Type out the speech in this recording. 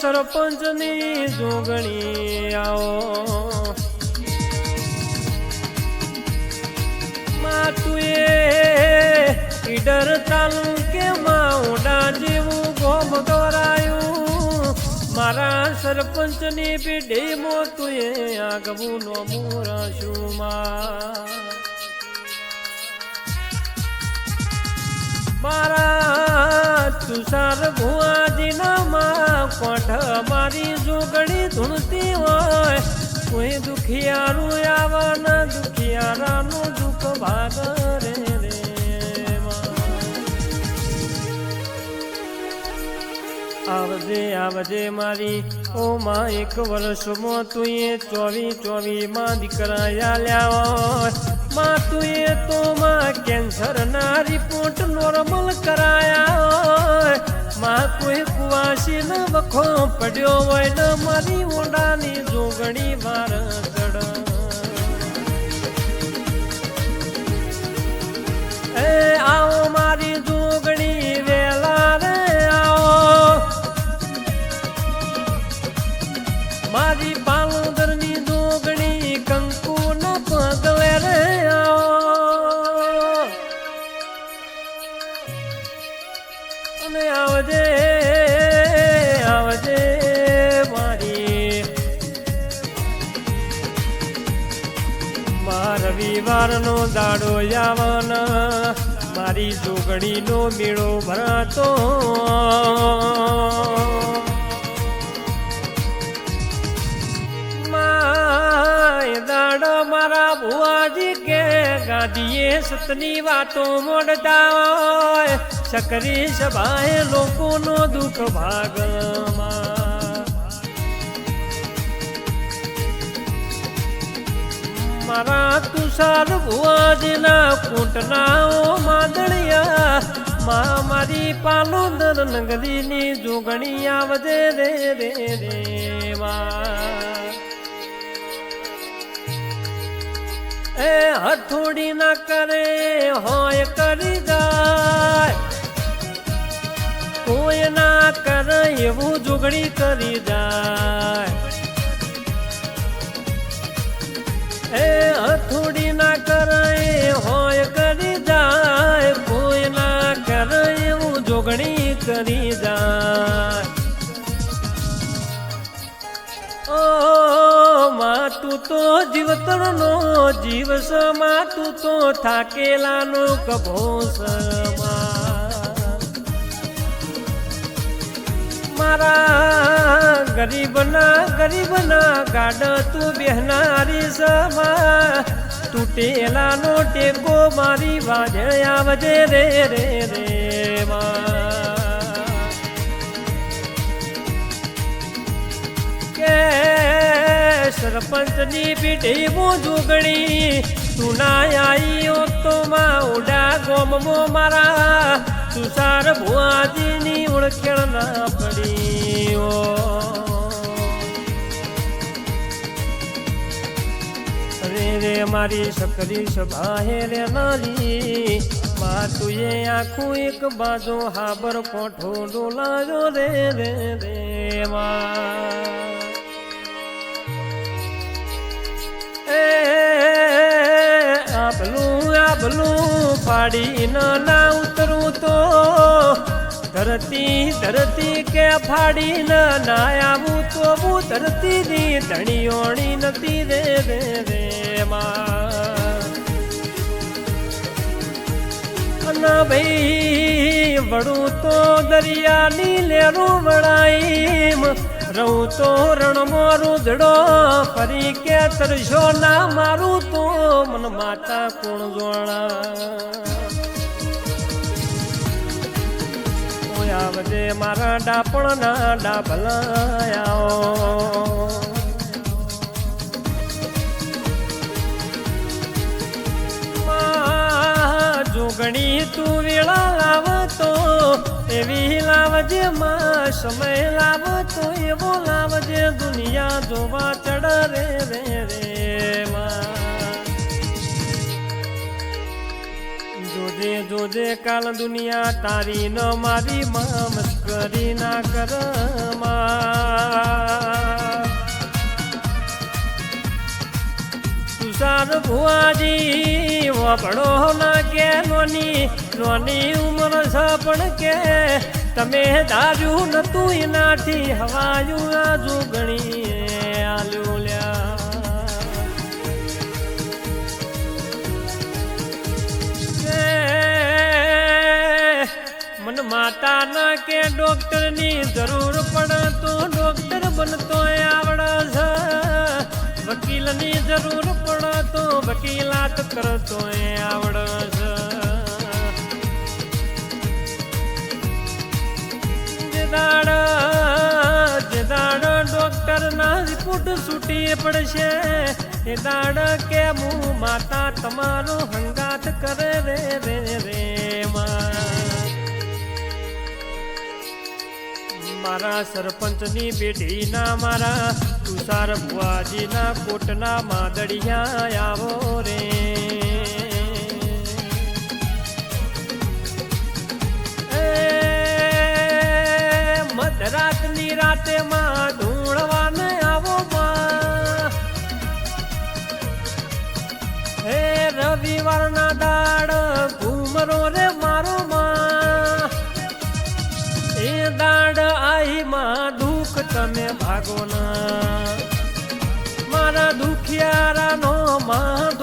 સરપંચની જોગણી આવો. માતુએ ઈડર તાલુકે માં ઓડા જેવું ગોમ દોરાયું મારા સરપંચની પીઢી મોતુએ આગવું નો મોરાશું માં મારા તુષાર ભુવાજીના માં કોઠ મારી જોગણી ધૂણતી હોય કોઈ દુખિયારું આવવાના દુખિયારાનું દુઃખ ભાગ રે. આવજે આવજે મારી ઓ માં એક વર્ષમાં તું એ ચોવી ચોવી માં દીકરા આલ્યા માં તું એ તો માં કેન્સર ના રિપોર્ટ નોર્મલ કરાયા માં કોઈ કુવાસી ન વખો પડ્યો હોય ને મારી ઓડાની જોગણી વાર મારી પાલોદરની જોગણી કંકુ ન પગલે રે આવજે આવજે મારી. મા રવિવારનો દાડો યાવન, મારી જોગણીનો મેળો ભરાતો. ગાદીએ સતની વાતો મોડતા સકરી સભાએ લોકોનો દુઃખ ભાગમાં. મારા તુષાર ભુવાજીના કૂંટના ઓ માદળિયા. મા મારી પાલોદર નગરીની જોગણી આવજે રે રે રે માં એ હથોડી ના કરે હોય કરી જાય. કોઈ ના કરે એવું જુગડી કરી જાય. તું જીવતરનો જીવ સમા તું તો થાકેલાનો કભો સમા મારા ગરીબના ગરીબના ગાડ તું બેહનારી સમા તૂટેલાનો ટેકો મારી વાજે આવજે રે રે રે માં કે સરપંચની પીઢી હું જુગણી. તું ના આઈઓ તો માં ઉડા ગોમમો મારા. તુષાર ભુઆજીની ઓળખેણ ના પડી રે મારી સકરી સભા હે રે નાલી માં તુએ આખું એક બાજુ હાબર કોઠો ડોલાયો રે રે રે, માં. આબલું આબલું પાડી ન ના ઉતરું તો. ધરતી ધરતી કે ફાડી ન આવું તો હું ધરતી ની ધણીઓણી નથી રે રે રે, માં. ભાઈ વડું તો દરિયાની લેરું વળાઈમ રહું તો રણ મારું જડો, ફરી કે તરશો ના મારું તો મન માતા કોણ જોણા આવજે મારા ડાપણ ના ડાભલાયાઓ જોગણી તું વેળા લાવતો, એવી લાવજે માં સમય લાવતો એવો લાવજે દુનિયા જોવા ચડ રે રે રે જોજે જોજે કાલ દુનિયા તારી ન મારી મસ્કરી ના કર. તુષાર ભુવાજી વપડો ના કે નોની નોની ઉમર છે પણ કે તમે દાર્યું નતું એનાથી હવાયું આજુ ગણી લ્યા. મન માતા ના કે ડોક્ટરની જરૂર પડે તો ડોક્ટર બનતો આવડે છે. વકીલની જરૂર પડે તો વકીલાત કરતો પડશે? એ દાડ કે હું માતા તમારો હંગાત કરે રે રે રે મારા સરપંચની બેટીના મારા, તુષાર ભુવાજીના કોટના માદડિયા આવો રે. એ મધરાતની રાતે માં રવિવારના દાડ ઘૂમરો રે મારો માં. એ દાડ આઈ માં દુઃખ તમે ભાગો ના. મારા દુખિયારાનો માં